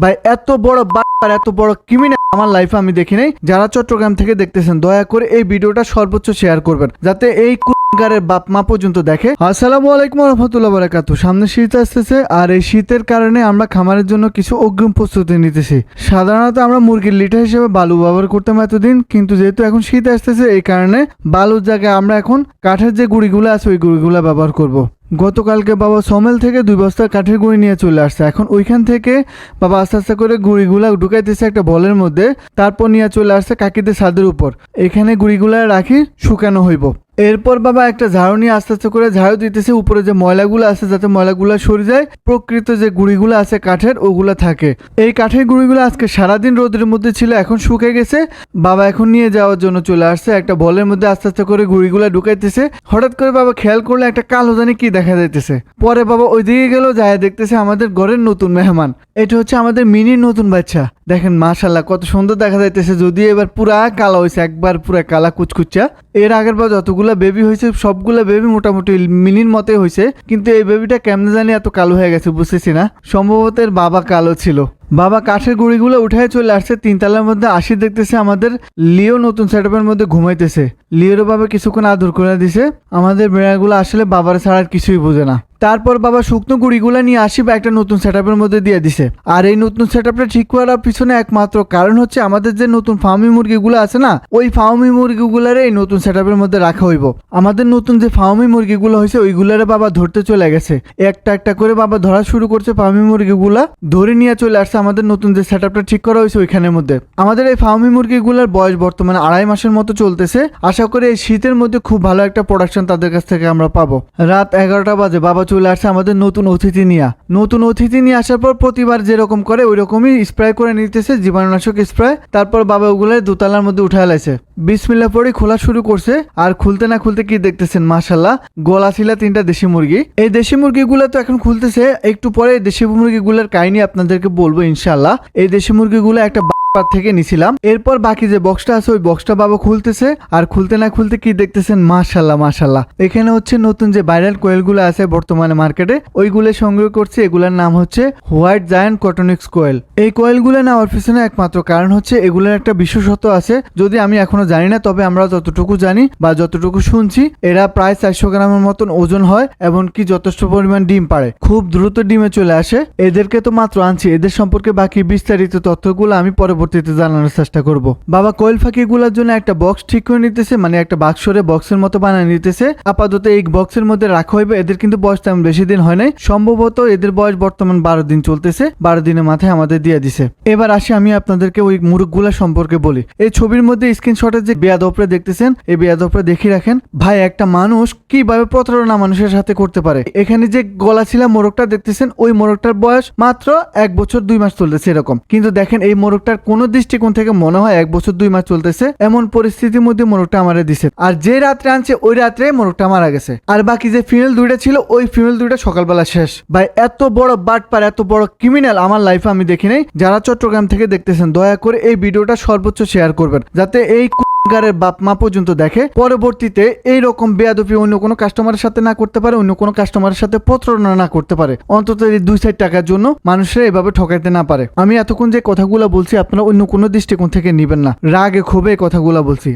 ভাই, এত বড় আর এত বড় ক্রিমিনাল আমার লাইফে আমি দেখি নাই। যারা চট্টগ্রাম থেকে দেখতেছেন, দয়া করে এই ভিডিওটা সর্বোচ্চ শেয়ার করবেন, যাতে এই কুগারের বাপ মা পর্যন্ত দেখে। আসসালামু আলাইকুম রহমতুল্লাহ বারাকাতু সামনে শীত আসতেছে, আর এই শীতের কারণে আমরা খামারের জন্য কিছু অগ্রিম প্রস্তুতি নিতেছি। সাধারণত আমরা মুরগির লিটার হিসেবে বালু ব্যবহার করতাম এতদিন, কিন্তু যেহেতু এখন শীত আসতেছে, এই কারণে বালুর জায়গায় আমরা এখন কাঠের যে গুঁড়িগুলো আছে, ওই গুঁড়িগুলো ব্যবহার করব। গতকালকে বাবা সমেল থেকে দুই বস্তা কাঠের গুঁড়ি নিয়ে চলে আসছে। এখন ওইখান থেকে বাবা আস্তে আস্তে করে গুঁড়িগুলা ঢুকাইতেছে একটা বলের মধ্যে, তারপর নিয়ে চলে আসছে কাকিদের ছাদের উপর। এখানে গুঁড়িগুলা রাখি, শুকানো হইব। এরপর বাবা একটা ঝাড়ু নিয়ে আস্তে আস্তে করে ঝাড়ু দিতেছে। উপরে যে ময়লাগুলো আছে, যাতে ময়লাগুলো সরে যায়, প্রকৃত যে গুঁড়িগুলো আছে কাঠের, ওগুলো থাকে। এই কাঠের গুঁড়িগুলো আজকে সারাদিন রোদের মধ্যে ছিল, এখন শুকে গেছে। বাবা এখন নিয়ে যাওয়ার জন্য চলে আসছে। একটা বলের মধ্যে আস্তে আস্তে করে গুঁড়িগুলো ঢুকাইতেছে। হঠাৎ করে বাবা খেয়াল করলে একটা কালো জানি কি দেখা যাইতেছে। পরে বাবা ওইদিকে গেল যায় দেখতেছে আমাদের ঘরের নতুন মেহমান। এটা হচ্ছে আমাদের মিনির নতুন বাচ্চা। দেখেন মাশাল্লাহ কত সুন্দর দেখা যাইতেছে। যদি এবার পুরা কালা হয়েছে একবার পুরা কালা কুচকুচা। এর আগের বার যতগুলা বেবি হয়েছে সবগুলা বেবি মোটামুটি মিনির মতে হয়েছে কিন্তু এই বেবিটা কেমনে জানি এত কালো হয়ে গেছে, বুঝতেছি না। সম্ভবত এর বাবা কালো ছিল। বাবা কাঠের গুঁড়িগুলো উঠায় চলে আসছে, তিনতলার মধ্যে আসি দেখতেছে আমাদের লিও নতুন সেটআপের মধ্যে ঘুমাইতেছে। লিওর বাবা কিছুক্ষণ আদর করে দিছে। আমাদের বেড়াগুলো আসলে বাবার ছাড়া কিছুই বোঝে না। তারপর বাবা শুকনো গুঁড়িগুলো নিয়ে আসি বা একটা নতুন সেটআপের মধ্যে দিয়ে দিছে। আর এই নতুন সেটআপটা ঠিক করার পিছনে একমাত্র কারণ হচ্ছে আমাদের যে নতুন ফার্মি মুরগিগুলো আছে না, ওই ফার্মি মুরগিগুলোর এই নতুন সেটআপের মধ্যে রাখা হইব। আমাদের নতুন যে ফার্মি মুরগিগুলো হয়েছে, ওইগুলোরে বাবা ধরতে চলে গেছে। একটা একটা করে বাবা ধরা শুরু করছে ফার্মি মুরগিগুলা, ধরে নিয়ে চলে আসছে আমাদের নতুন যে সেটআপটা ঠিক করা হয়েছে ওইখানের মধ্যে। আমাদের এই ফার্মি মুরগিগুলোর বয়স বর্তমানে আড়াই মাসের মতো চলতেছে। আশা করি এই শীতের মধ্যে খুব ভালো একটা প্রোডাকশন তাদের কাছ থেকে আমরা পাবো। রাত এগারোটা বাজে, বাবা চলে আসছে আমাদের নতুন অতিথি নিয়ে। নতুন অতিথি নিয়ে আসার পর প্রতিবার যেরকম করে ওই রকমই স্প্রে করে নিতেছে, জীবাণুনাশক স্প্রে তারপর বাবা ওগুলো দোতলার মধ্যে উঠে লাইছে বিসমিল্লা পরে খোলা শুরু করছে, আর খুলতে না খুলতে কি দেখতেছেন? মাশাল্লাহ গলা ছিল তিনটা দেশি মুরগি। এই দেশি মুরগিগুলো তো এখন খুলতেছে, একটু পরে দেশি মুরগিগুলোর কাহিনী আপনাদেরকে বলব ইনশাল্লাহ এই দেশি মুরগিগুলো একটা বাবার থেকে নিছিলাম। এরপর বাকি যে বক্সটা আছে, ওই বক্সটা বাবা খুলতেছে। আর খুলতে না খুলতে কি দেখতেছেন? মাশাল্লাহ মাশাল্লাহ। এখানে হচ্ছে নতুন যে ভাইরাল কোয়েলগুলো আছে বর্তমানে মার্কেটে ওইগুলো সংগ্রহ করছে। এগুলোর নাম হচ্ছে হোয়াইট জায়ান্ট কটনিক্স কোয়েল। এই কোয়েলগুলো নেওয়ার পিছনে একমাত্র কারণ হচ্ছে এগুলোর একটা বিশেষত্ব আছে। যদি আমি এখনও জানি না, তবে আমরা যতটুকু জানি বা যতটুকু শুনছি, এরা প্রায় চারশো গ্রামের মতন ওজন হয় এবং কি যথেষ্ট পরিমাণ ডিম পারে খুব দ্রুত ডিমে চলে আসে। এদেরকে তো মাত্র আনছি। এদের সম্পর্কে বাকি বিস্তারিত তথ্যগুলো আমি পরবর্তীতে জানানোর চেষ্টা করব। বাবা কোয়েল ফাঁকিগুলোর জন্য একটা বক্স ঠিক করে নিতেছে মানে একটা বাক্সরে বক্সের মতো বানিয়ে নিতেছে। আপাতত এই বক্সের মধ্যে রাখা হইবে, এদের কিন্তু বয়স তেমন বেশি দিন হয় নাই। সম্ভবত এদের বয়স বর্তমান বারো দিন চলতেছে, বারো দিনের মাথায় আমাদের দিয়ে দিছে। এবার আসি আমি আপনাদেরকে ওই মুরগগুলা সম্পর্কে বলি। এই ছবির মধ্যে স্ক্রিনশটের যে বেয়াদপরে দেখতেছেন, এই বেয়াদপরে দেখি রাখেন, ভাই, একটা মানুষ কীভাবে প্রতারণা মানুষের সাথে করতে পারে? এখানে যে গলা ছিল মোরগটা দেখতেছেন, ওই মোরগটার বয়স মাত্র এক বছর দুই মাস চলতেছে এরকম। কিন্তু দেখেন এই মোরগটার কোন দৃষ্টিকোণ থেকে মনে হয় এক বছর দুই মাস চলতেছে, এমন পরিস্থিতির মধ্যে মোরগটা আমারে দিছে। আর যে রাত্রে আনছে, ওই রাত্রে মোরগটা মারা গেছে। আর বাকি যে ফিমেল দুইটা ছিল, ওই ফিমেল দুইটা সকালবেলা শেষ। ভাই, এত বড় বাট পার এত বড় ক্রিমিনাল আমার লাইফে আমি দেখি নাই। যারা চট্টগ্রাম থেকে দেখতেছেন, দয়া করে এই ভিডিওটা সর্বোচ্চ শেয়ার করবেন, যাতে এই গারের বাপ মা পর্যন্ত দেখে, পরবর্তীতে এই রকম বেয়াদপি অন্য কোনো কাস্টমারের সাথে না করতে পারে, অন্য কোনো কাস্টমারের সাথে প্রতারণা না করতে পারে। অন্তত এই দুই সাইড টাকার জন্য মানুষের এভাবে ঠকাইতে না পারে। আমি এতক্ষণ যে কথাগুলো বলছি, আপনারা অন্য কোনো দৃষ্টিকোণ থেকে নিবেন না। রাগে ক্ষোভে কথাগুলো বলছি।